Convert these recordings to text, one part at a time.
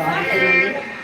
ఒక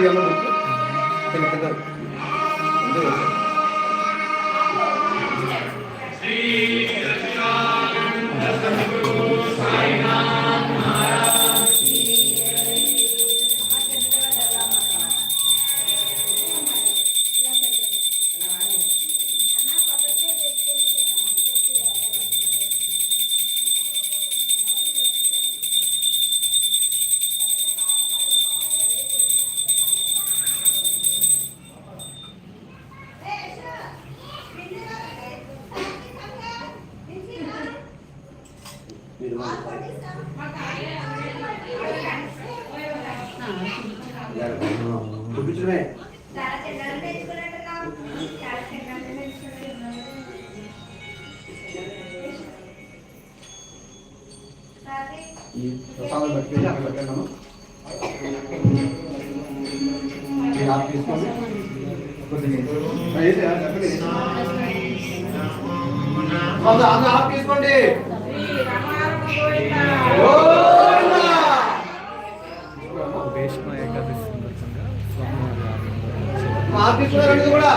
ఇది అమ్మ బుక్. కింద చూపించడమే ఈ ప్రసాదం పెట్టుకెళ్ళి అక్కడ పెట్టాను మీరు ఆఫ్ తీసుకోండి అందరూ ఆఫ్ తీసుకోండి గోవిందా! భీష్మ ఏకాదశి సందర్భంగా స్వామివారి ఆలయంలో కూడా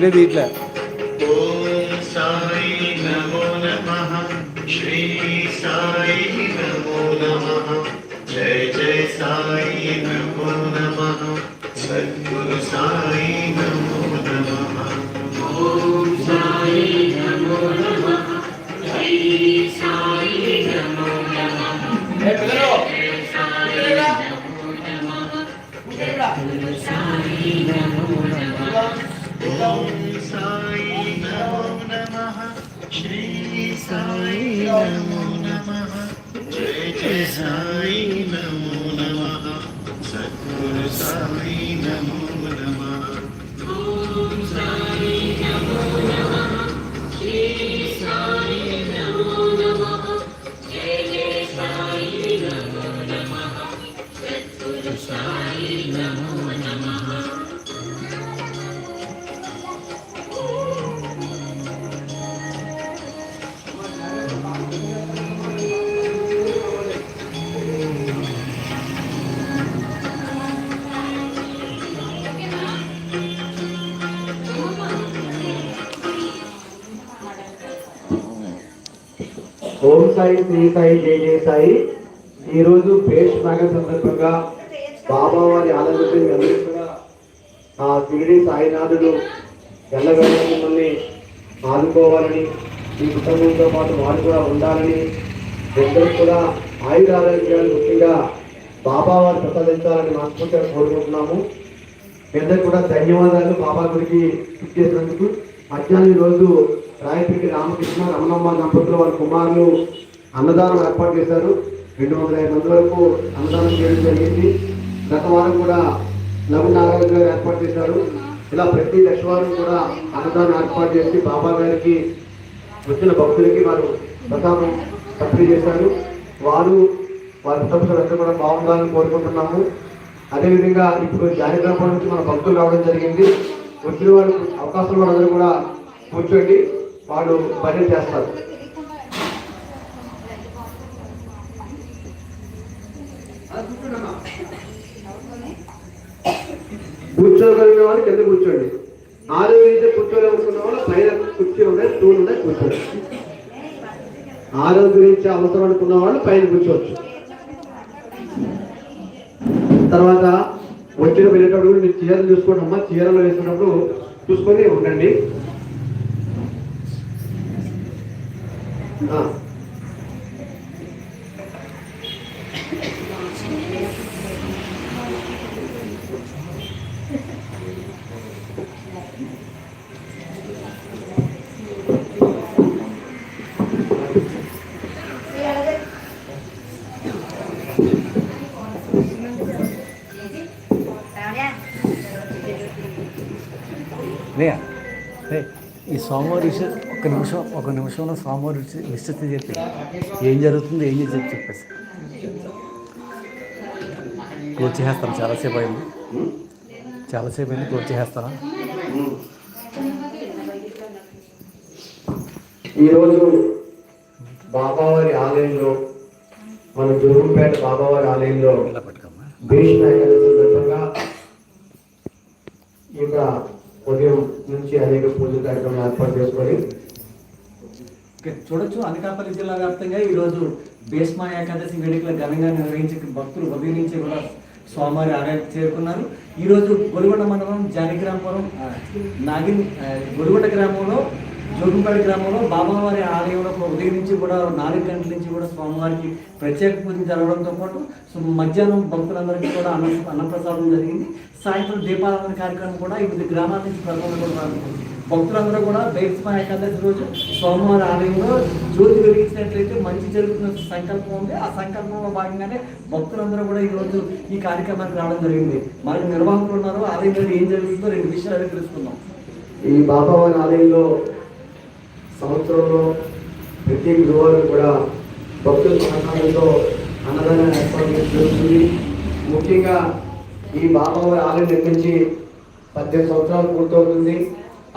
நீங்களே வீட்டில் சாய் श्री साई नमो नमः जय जय साई नमो नमः सद्गुरु साई नमो नमः ఓం సాయి శ్రీ సాయి జై జై సాయి ఈరోజు భేష్ నాగ సందర్భంగా బాబా వారి ఆలోచన కూడా ఆ సిగిడి సాయినాథుడు ఎల్లవేళ మిమ్మల్ని ఆదుకోవాలని ఈ కుటుంబంతో పాటు వారు కూడా ఉండాలని ఇద్దరు కూడా ఆయుధ ఆరోగ్యాలు ముఖ్యంగా బాబా వారు ప్రసాదించాలని మనస్ఫూర్తిగా కోరుకుంటున్నాము. ఇద్దరు కూడా ధన్యవాదాలు బాబా గురికి ఇచ్చేసినందుకు మధ్యాహ్నం రోజు రాయపల్లి రామకృష్ణ రమణమ్మ దంపతులు వాళ్ళ కుమారులు అన్నదానం ఏర్పాటు చేశారు. రెండు వందల ఐదు మంది వరకు అన్నదానం చేయడం జరిగింది. గత వారం కూడా లఘు నారాయణ గారు ఏర్పాటు చేశారు. ఇలా ప్రతి లక్షవారం కూడా అన్నదానం ఏర్పాటు చేసి బాబా గారికి వచ్చిన భక్తులకి వారు ప్రసాదం పంపిణీ చేశారు. వారు వారి కుటుంబస్తులందరూ కూడా బాగుండాలని కోరుకుంటున్నాము. అదేవిధంగా ఇప్పుడు జానిగ్రామం నుంచి మన భక్తులు రావడం జరిగింది. వచ్చిన వాళ్ళు అవకాశం వాళ్ళందరూ కూడా కూర్చోండి. వాళ్ళు పని చేస్తారు. కూర్చోగలిగిన వాళ్ళు కింద కూర్చోండి. ఆరోగ్య కూర్చోలేముకున్న వాళ్ళు పైన కుర్చీ ఉన్నాయి స్టూల్ ఉన్నాయి కూర్చోండి. ఆరోగ్య గురించి అవసరం అనుకున్న వాళ్ళు పైన కూర్చోవచ్చు. తర్వాత వచ్చిన వెళ్ళేటప్పుడు మీరు చీరలు చూసుకోండి అమ్మ చీరలు వేసుకున్నప్పుడు చూసుకొని ఉండండి. రే రే ఈ సోమవారం విషయం ఒక నిమిషం ఒక నిమిషంలో సోమవారం విస్తృతి చెప్పి ఏం జరుగుతుంది ఏం చేసి చెప్పేసి. క్లోజ్ చేసేస్తాను చాలాసేపు అయింది. చాలాసేపు అయింది క్లోజ్ చేసేస్తాను ఈరోజు బాబావారి ఆలయంలో మన జోరుపేట బాబావారి ఆలయంలో భీష్మ ఏకాదశి సందర్భంగా ఈ యొక్క ఉదయం నుంచి పూజ కార్యక్రమం ఏర్పాటు చేసుకొని. చూడొచ్చు. అనకాపల్లి జిల్లా వ్యాప్తంగా ఈరోజు భీష్మ ఏకాదశి వేడుకలు ఘనంగా నిర్వహించి భక్తులు ఉదయం నుంచి కూడా స్వామివారి ఆలయానికి చేరుకున్నారు. ఈరోజు గొలుగొండ మండలం జానగ్రామపురం నాగిన్ ఆ, గొలుగొండ గ్రామంలో జోగుంపేట గ్రామంలో బాబావారి ఆలయంలో కూడా ఉదయం నుంచి కూడా నాలుగు గంటల నుంచి కూడా స్వామివారికి ప్రత్యేక పూజ జరగడంతో పాటు సో మధ్యాహ్నం భక్తులందరికీ కూడా అన్న అన్నప్రసాదం జరిగింది. సాయంత్రం దీపారాధన కార్యక్రమం కూడా వివిధ గ్రామాల నుంచి ప్రజలు కూడా ప్రారంభించింది భక్తులందరూ కూడా బైక్స్మా ఏకాదశి రోజు సోమవారం ఆలయంలో జ్యోతి వెలిగించినట్లయితే మంచి జరుగుతున్న సంకల్పం ఉంది. ఆ సంకల్పంలో భాగంగానే భక్తులందరూ కూడా ఈరోజు ఈ కార్యక్రమానికి రావడం జరిగింది. మరి నిర్వాహకులు ఉన్నారు ఆలయంలో ఏం జరుగుతుందో రెండు విషయాలు తెలుసుకుందాం. ఈ బాబావారి ఆలయంలో సంవత్సరంలో ప్రతి గురువారం కూడా భక్తుల సహకారంతో అన్నదానం ఏర్పాటు జరుగుతుంది. ముఖ్యంగా ఈ బాబావారి ఆలయం నిర్మించి పద్దెనిమిది సంవత్సరాలు పూర్తవుతుంది.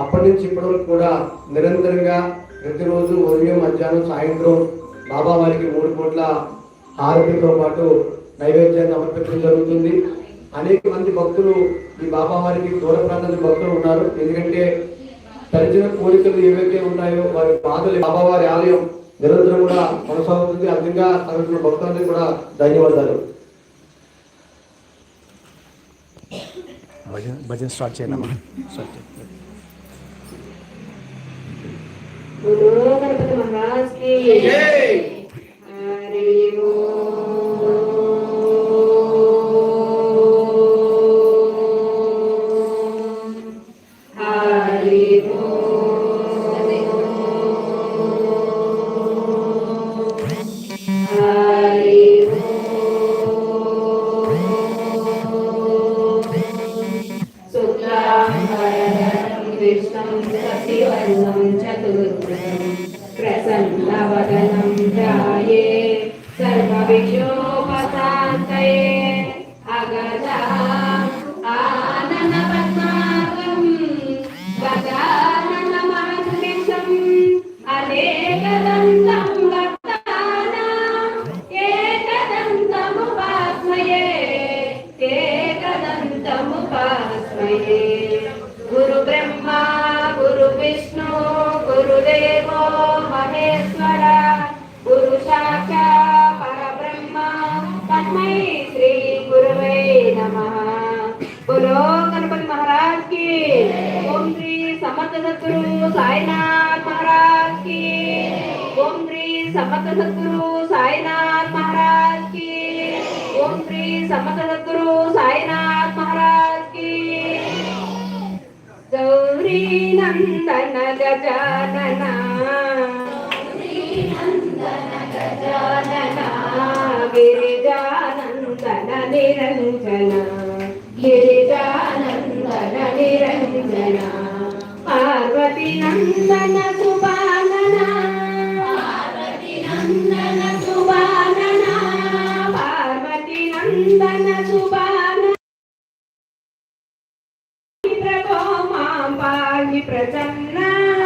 అప్పటి నుంచి ఇప్పటి వరకు కూడా నిరంతరంగా ప్రతిరోజు ఉదయం మధ్యాహ్నం సాయంత్రం బాబావారికి మూడు పూట్ల హారతితో పాటు నైవేద్యాన్ని సమర్పించడం జరుగుతుంది. అనేక మంది భక్తులు ఈ బాబా వారికి దూర ప్రాంతాల భక్తులు ఉన్నారు. ఎందుకంటే తరిచిన కోరికలు ఏవైతే ఉన్నాయో వారి బాధలు బాబా వారి ఆలయం నిరంతరం కూడా కొనసాగుతుంది. అర్థంగా తరచున్న భక్తులందరికీ కూడా ధన్యవాదాలు. భజన భజన స్టార్ట్ చేయనమ్మా స్టార్ట్ చేయి గురు గణపతి మహారాజ్కి హరి ఓ तस्मै श्री गुरुवे नमः। बोलो गणपति महाराज की ओम श्री समर्थ सद्गुरु साईनाथ महाराज की ओम श्री समर्थ सद्गुरु साईनाथ महाराज की ओम श्री समर्थ सद्गुरु साईनाथ महाराज की गौरी नंदन गजानना। गजानना। गिरिजानन्दन నిరంజన గిరిజానందన నిరంజన పార్వతి నందన